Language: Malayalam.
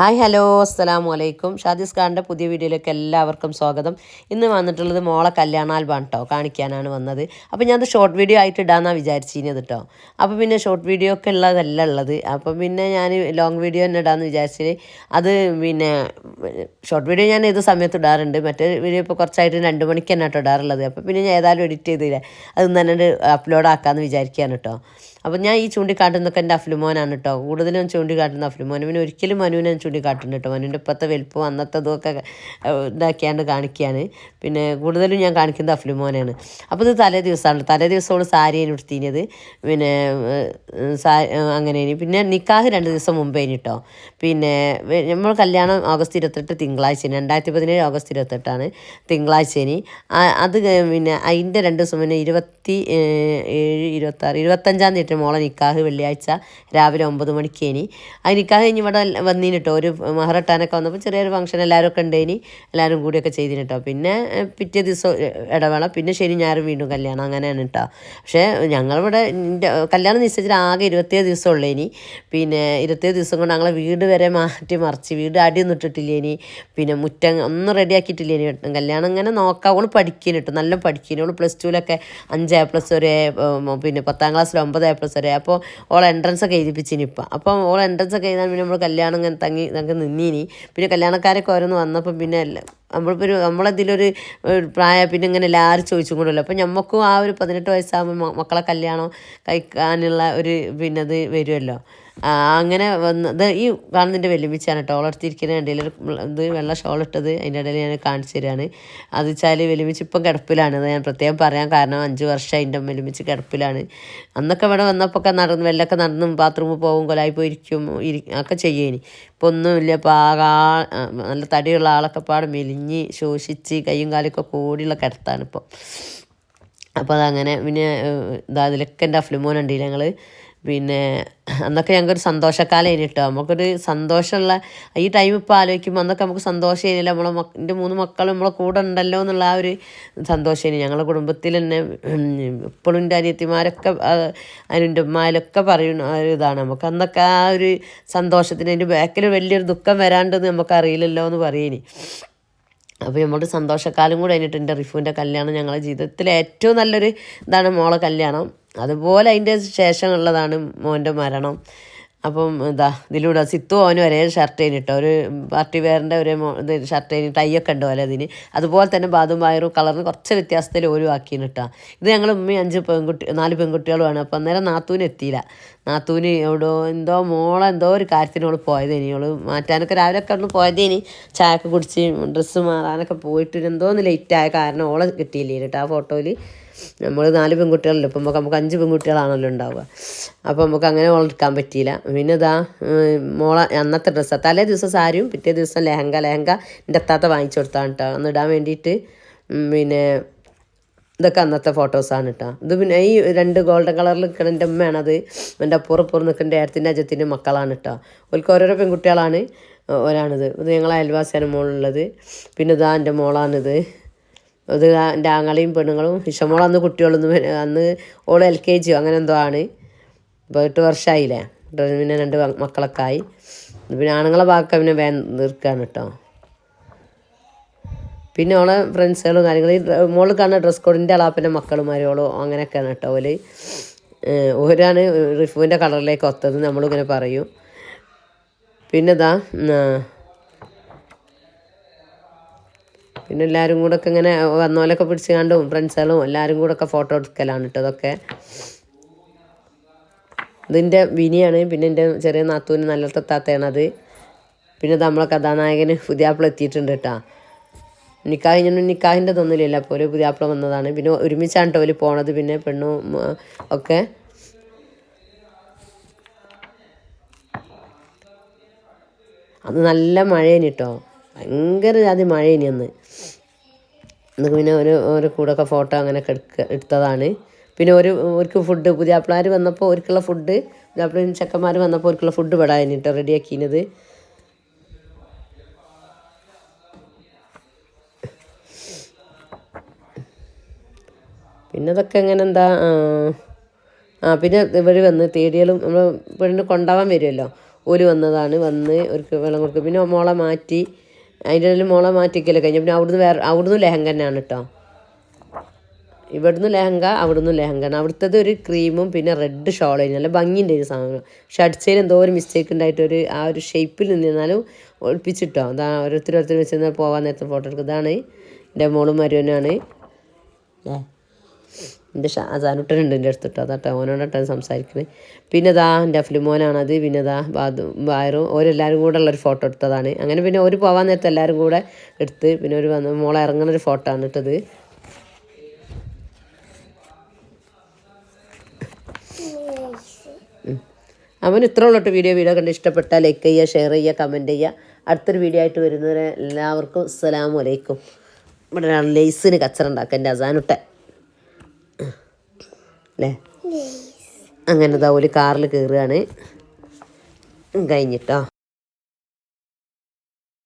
ഹായ് ഹലോ അസ്സലാമു വലൈക്കും ഷാദിസ് ഖാന്റെ പുതിയ വീഡിയോയിലേക്ക് എല്ലാവർക്കും സ്വാഗതം. ഇന്ന് വന്നിട്ടുള്ളത് മോളെ കല്യാണ ആൽബം കേട്ടോ കാണിക്കാനാണ് വന്നത്. അപ്പോൾ ഞാനത് ഷോർട്ട് വീഡിയോ ആയിട്ട് ഇടാമെന്നാണ് വിചാരിച്ചിരുന്നത് കേട്ടോ അപ്പോൾ പിന്നെ ഷോർട്ട് വീഡിയോ ഒക്കെ ഉള്ളതല്ല ഉള്ളത്. അപ്പം പിന്നെ ഞാൻ ലോങ് വീഡിയോ തന്നെ ഇടാമെന്ന് വിചാരിച്ചത് അത് പിന്നെ ഷോർട്ട് വീഡിയോ ഞാൻ ഏത് സമയത്ത് ഇടാറുണ്ട്. മറ്റേ വീഡിയോ ഇപ്പോൾ കുറച്ചായിട്ട് രണ്ട് മണിക്ക് തന്നെ കേട്ടോ ഇടാറുള്ളത്. അപ്പോൾ പിന്നെ ഞാൻ ഏതായാലും എഡിറ്റ് ചെയ്തില്ല അത് തന്നെ അപ്ലോഡ് ആക്കാമെന്ന് വിചാരിക്കുകയാണ് കേട്ടോ അപ്പോൾ ഞാൻ ഈ ചൂണ്ടിക്കാട്ടുന്നൊക്കെ എന്റെ അഫ്ലുമോനാണ് കേട്ടോ കൂടുതലും ചൂണ്ടിക്കാട്ടുന്ന അഫ്ലുമോൻ പിന്നെ ഒരിക്കലും മനുവിനെ ചൂണ്ടിക്കാട്ടുന്നു കേട്ടോ മനുവിന്റെ ഇപ്പോഴത്തെ വലിപ്പം അന്നത്തെ ഇതൊക്കെ ഇതാക്കിയാണ്ട് കാണിക്കുകയാണ് പിന്നെ കൂടുതലും ഞാൻ കാണിക്കുന്നത് അഫ്ലുമോനാണ്. അപ്പോൾ ഇത് തലേ ദിവസമാണ് തലേ ദിവസമാണ് സാരിയാണ് ഉടുത്തിനത്. പിന്നെ അങ്ങനെ പിന്നെ നിക്കാഹ് രണ്ട് ദിവസം മുമ്പേ കേട്ടോ പിന്നെ നമ്മൾ കല്യാണം ഓഗസ്റ്റ് ഇരുപത്തെട്ട് തിങ്കളാഴ്ച രണ്ടായിരത്തി പതിനേഴ് ഓഗസ്റ്റ് ഇരുപത്തെട്ടാണ് തിങ്കളാഴ്ച അത് പിന്നെ അതിന്റെ രണ്ട് ദിവസം പിന്നെ ഇരുപത്തി ഏഴ് ഇരുപത്താറ് ഇരുപത്തഞ്ചാം തീയതി മോളെ നിക്കാഹ് വെള്ളിയാഴ്ച രാവിലെ ഒമ്പത് മണിക്ക് ഇനി. ആ നിക്കാഹ് കഴിഞ്ഞ് ഇവിടെ വന്നിന് കേട്ടോ ഒരു മഹറട്ടാനൊക്കെ വന്നപ്പോൾ ചെറിയൊരു ഫംഗ്ഷൻ എല്ലാവരും ഒക്കെ ഉണ്ടേനി. എല്ലാവരും കൂടിയൊക്കെ ചെയ്തിന് കേട്ടോ പിന്നെ പിറ്റേ ദിവസം ഇടവേള. പിന്നെ ശരി ഞാനും വീണ്ടും കല്യാണം അങ്ങനെയാണ് കേട്ടോ പക്ഷേ ഞങ്ങളിവിടെ കല്യാണം നിശ്ചയിച്ചിട്ട് ആകെ ഇരുപത്തേഴ് ദിവസം ഉള്ളേനി. പിന്നെ ഇരുപത്തേഴ് ദിവസം കൊണ്ട് ഞങ്ങളെ വീട് വരെ മാറ്റി മറിച്ച് വീട് അടിയൊന്നും ഇട്ടിട്ടില്ലേനി. പിന്നെ മുറ്റം ഒന്നും റെഡിയാക്കിയിട്ടില്ലേനി കല്യാണം ഇങ്ങനെ നോക്കാം. ഓൾ പഠിക്കാനിട്ടു നല്ല പഠിക്കുന്നു അവൾ പ്ലസ് ടുവിലൊക്കെ അഞ്ച് എ പ്ലസ് ഒരു പിന്നെ പത്താം ക്ലാസ്സിൽ ഒമ്പത് എ പ്ലസ് വരെ. അപ്പോൾ ഓൾ എൻട്രൻസ് ഒക്കെ എഴുതിപ്പിച്ചിനി ഇപ്പം. അപ്പം ഓൾ എൻട്രൻസ് ഒക്കെ എഴുതാൻ പിന്നെ നമ്മൾ കല്യാണം ഇങ്ങനെ തങ്ങി നമുക്ക് നിന്നീനി. പിന്നെ കല്യാണക്കാരൊക്കെ ഓരോന്ന് വന്നപ്പം പിന്നെ നമ്മളിപ്പോൾ ഒരു നമ്മളതിലൊരു പ്രായം പിന്നെ ഇങ്ങനെ എല്ലാവരും ചോദിച്ചും കൊണ്ടല്ലോ. അപ്പം നമുക്കും ആ ഒരു പതിനെട്ട് വയസ്സാകുമ്പോൾ മക്കളെ കല്യാണം കഴിക്കാനുള്ള ഒരു പിന്നെ അത് വരുമല്ലോ അങ്ങനെ വന്നത് ഈ കാണുന്നതിന്റെ വെല്ലുവിളിച്ചാണ് കേട്ടോ. ഓളെടുത്തിരിക്കുന്ന ഇടയിൽ ഇത് വെള്ള ഷോൾ ഇട്ടത് അതിന്റെ ഇടയിൽ ഞാൻ കാണിച്ചു തരികയാണ് അത് വെച്ചാൽ വെല്ലുവിളിച്ച് ഇപ്പം കിടപ്പിലാണ്. അത് ഞാൻ പ്രത്യേകം പറയാൻ കാരണം അഞ്ച് വർഷം അതിന്റെ വെല്ലുവിളിച്ച് കിടപ്പിലാണ്. അന്നൊക്കെ ഇവിടെ വന്നപ്പോൾ ഒക്കെ നടന്ന് വെല്ലൊക്കെ നടന്നും ബാത്റൂമിൽ പോകും കൊലായി പോയിരിക്കും ഇരി ഒക്കെ ചെയ്യേനി. ഇപ്പം ഒന്നുമില്ല ഇപ്പോൾ ആകെ നല്ല തടിയുള്ള ആളൊക്കെ പാട് മെലിഞ്ഞ് ശോഷിച്ച് കയ്യും കാലൊക്കെ കൂടിയുള്ള കിടത്താണ് ഇപ്പോൾ അപ്പോൾ അതങ്ങനെ പിന്നെ ഇതാ അതിലൊക്കെ എന്റെ അഫ്ലുമോനുണ്ട് ഞങ്ങൾ പിന്നെ അന്നൊക്കെ ഞങ്ങൾക്കൊരു സന്തോഷക്കാലം കേട്ടോ നമുക്കൊരു സന്തോഷമുള്ള ഈ ടൈം ഇപ്പോൾ ആലോചിക്കുമ്പോൾ അന്നൊക്കെ നമുക്ക് സന്തോഷമായില്ല നമ്മളെ മക്ക എന്റെ മൂന്ന് മക്കളും നമ്മളെ കൂടെ ഉണ്ടല്ലോ എന്നുള്ള ആ ഒരു സന്തോഷമായിരുന്നു ഞങ്ങളുടെ കുടുംബത്തിൽ തന്നെ ഇപ്പോഴും എന്റെ അനിയത്തിമാരൊക്കെ അതിന്റെ ഉമ്മാലൊക്കെ പറയുന്ന ഒരു ഇതാണ്. നമുക്ക് അന്നൊക്കെ ആ ഒരു സന്തോഷത്തിന് അതിന്റെ ബാക്കിൽ വലിയൊരു ദുഃഖം വരാണ്ടെന്ന് നമുക്ക് അറിയില്ലല്ലോ എന്ന് പറയേനി. അപ്പോൾ നമ്മുടെ സന്തോഷക്കാലം കൂടെ കഴിഞ്ഞിട്ട് എന്റെ റിഫുവിന്റെ കല്യാണം ഞങ്ങളുടെ ജീവിതത്തിലെ ഏറ്റവും നല്ലൊരു ഇതാണ് മോളെ കല്യാണം. അതുപോലെ അതിന്റെ ശേഷമുള്ളതാണ് മോന്റെ മരണം. അപ്പം എന്താ ഇതിലൂടെ സിത്തു അവന് ഒരേ ഷർട്ട് കഴിഞ്ഞിട്ടോ ഒരു പാർട്ടി വെയറിന്റെ ഒരേ ഷർട്ട് കഴിഞ്ഞ് ടൈയൊക്കെ ഉണ്ട് പോലെ അതിന്. അതുപോലെ തന്നെ ബാദും വയറും കളറിന് കുറച്ച് വ്യത്യാസത്തിൽ ഒരു ആക്കിന് ഇത് ഞങ്ങൾ ഉമ്മയും അഞ്ച് പെൺകുട്ടി നാല് പെൺകുട്ടികളുമാണ്. അപ്പം അന്നേരം നാത്തൂന് എത്തിയില്ല. നാത്തൂന് എവിടോ എന്തോ മോളെ എന്തോ ഒരു കാര്യത്തിനോട് പോയത് ഇനി അവൾ മാറ്റാനൊക്കെ രാവിലെ ഒക്കെ ഒന്ന് പോയത് ഇനി ചായയൊക്കെ കുടിച്ച് ഡ്രസ്സ് മാറാനൊക്കെ പോയിട്ട് എന്തോന്ന് ലേറ്റായ കാരണം ഓളെ കിട്ടിയില്ലേ കേട്ടോ ആ ഫോട്ടോയിൽ നമ്മൾ നാല് പെൺകുട്ടികളല്ലോ ഇപ്പം നമുക്ക് നമുക്ക് അഞ്ച് പെൺകുട്ടികളാണല്ലോ ഉണ്ടാവുക. അപ്പോൾ നമുക്ക് അങ്ങനെ വളർത്താൻ പറ്റിയില്ല. പിന്നെ ഇതാ മോളെ അന്നത്തെ ഡ്രസ്സ് തലേ ദിവസം സാരിയും പിറ്റേ ദിവസം ലെഹങ്ക ലെഹങ്ക എന്റെ അത്താത്ത വാങ്ങിച്ചു കൊടുത്താണ് കേട്ടോ അന്ന് ഇടാൻ വേണ്ടിയിട്ട് പിന്നെ ഇതൊക്കെ അന്നത്തെ ഫോട്ടോസാണ് കേട്ടോ ഇത് പിന്നെ ഈ രണ്ട് ഗോൾഡൻ കളറിൽ നിൽക്കുന്ന എന്റെ ഉമ്മയാണത് എന്റെ അപ്പുറം അപ്പുറം നിൽക്കുന്ന ഏട്ടത്തിന്റെ അജത്തിന്റെ മക്കളാണ് കേട്ടോ ഓർക്ക് ഓരോരോ പെൺകുട്ടികളാണ് ഒരാണിത്. ഇത് ഞങ്ങളെ അയൽവാസിയാണ് മോളുള്ളത്. പിന്നെ ഇതാ എന്റെ മോളാണിത്. അത് എന്റെ ആങ്ങളെയും പെണ്ണുങ്ങളും ഇഷമോൾ അന്ന് കുട്ടികളൊന്നും അന്ന് ഓൾ എൽ കെ ജിയോ അങ്ങനെ എന്തോ ആണ്. ഇപ്പോൾ എട്ട് വർഷമായില്ലേ പിന്നെ രണ്ട് മക്കളൊക്കെ ആയി പിന്നെ ആണുങ്ങളെ ഭാഗമൊക്കെ പിന്നെ വേ നിൽക്കുകയാണ് കേട്ടോ പിന്നെ ഓളെ ഫ്രണ്ട്സുകളും കാര്യങ്ങളും. മോൾ കാണുന്ന ഡ്രസ് കോഡിന്റെ അളാപ്പിന്റെ മക്കളുമാരോളോ അങ്ങനെയൊക്കെയാണ് കേട്ടോ ഓൽ. ഓരാണ് റിഫുവിന്റെ കളറിലേക്ക് ഒത്തത് നമ്മളിങ്ങനെ പറയും. പിന്നെ ഇതാ പിന്നെ എല്ലാവരും കൂടെ ഒക്കെ ഇങ്ങനെ വന്നോലൊക്കെ പിടിച്ച് കണ്ടും ഫ്രണ്ട്സുകളും എല്ലാവരും കൂടെ ഒക്കെ ഫോട്ടോ എടുക്കലാണ് കേട്ടോ അതൊക്കെ ഇതിന്റെ വിനിയാണ്. പിന്നെ എന്റെ ചെറിയ നാത്തൂന് നല്ല തത്താത്തയാണത് പിന്നെ നമ്മളെ കഥാനായകന് പുതിയാപ്പിള എത്തിയിട്ടുണ്ട് കേട്ടോ നിക്കാഹ് ഞാൻ നിക്കാഹിന്റെ തൊന്നുമില്ല അപ്പോൾ ഒരു പുതിയാപ്പിള വന്നതാണ്. പിന്നെ ഒരുമിച്ചാണ് അവർ പോണത്. പിന്നെ പെണ്ണും ഒക്കെ. അത് നല്ല മഴയാണ് കേട്ടോ ഭയങ്കര ജാതി ഇനി അന്ന്. എന്നൊക്കെ പിന്നെ ഒരു ഒരു കൂടൊക്കെ ഫോട്ടോ അങ്ങനെ എടുക്ക എടുത്തതാണ്. പിന്നെ ഒരു ഒരിക്കൽ ഫുഡ് പുതിയ അപ്പിളാർ വന്നപ്പോൾ ഒരുക്കുള്ള ഫുഡ് പുതിയ അപ്പിളും ചെക്കന്മാർ വന്നപ്പോൾ ഒരുക്കുള്ള ഫുഡ് പെടാൻ കേട്ടോ റെഡിയാക്കിയത് പിന്നെ അതൊക്കെ എങ്ങനെ എന്താ ആ പിന്നെ ഇവർ വന്ന് തേടിയാലും നമ്മൾ പെണ്ണിന് കൊണ്ടാവാൻ വരുമല്ലോ ഓൽ വന്നതാണ് വന്ന് ഒരു വെള്ളം കൊടുക്കും. പിന്നെ മോളെ മാറ്റി അതിന്റെ ഇടയിൽ മോളെ മാറ്റിക്കൽ കഴിഞ്ഞു. പിന്നെ അവിടുന്ന് വേറെ അവിടുന്ന് ലെഹങ്ക തന്നെയാണ് കേട്ടോ ഇവിടുന്ന് ലെഹങ്ക അവിടുന്ന് ലെഹങ്ക അവിടുത്തത് ഒരു ക്രീമും പിന്നെ റെഡ് ഷോളും നല്ല ഭംഗിന്റെ ഒരു സാധനം. പക്ഷെ അടിച്ചതിൽ എന്തോ ഒരു മിസ്റ്റേക്ക് ഉണ്ടായിട്ട് ഒരു ആ ഒരു ഷേപ്പിൽ നിന്നിരുന്നാലും ഒളിപ്പിച്ചിട്ടോ. അതാ ഓരോരുത്തർ വെച്ച് പോകാൻ നേരത്തെ ഫോട്ടോ എടുക്കും ഇതാണ് എന്റെ മോളും മരുവനാണ് ഏ എന്റെ ഷാജാനുട്ടനുണ്ട് എന്റെ അടുത്ത് കേട്ടോ അതാട്ടോ ഓനോടട്ടാണ് സംസാരിക്കുന്നത് പിന്നെ ദാ എന്റെ അഫ്ലിമോനാണത്. പിന്നെ ദാ ബാദു ബായറും ഓരെല്ലാവരും കൂടെ ഉള്ളൊരു ഫോട്ടോ എടുത്തതാണ്. അങ്ങനെ പിന്നെ ഒരു പോകാൻ നേരത്തെ എല്ലാവരും കൂടെ എടുത്ത് പിന്നെ ഒരു വന്ന് മോളെ ഇറങ്ങുന്ന ഒരു ഫോട്ടോ ആണ് ഇട്ടത്. അവൻ ഇത്ര ഉള്ളട്ട് വീഡിയോ. വീഡിയോ കണ്ട് ഇഷ്ടപ്പെട്ടാൽ ലൈക്ക് ചെയ്യുക ഷെയർ ചെയ്യുക കമന്റ് ചെയ്യുക. അടുത്തൊരു വീഡിയോ ആയിട്ട് വരുന്നവരെ എല്ലാവർക്കും അസ്സലാമു അലൈക്കും. ഇവിടെ ലേസിന് കച്ചറ ഉണ്ടാക്കുക എന്റെ അസാനുട്ടെ അല്ലേ? അങ്ങനെ ഒരു കാറിൽ കയറുകയാണ് കഴിഞ്ഞിട്ടോ?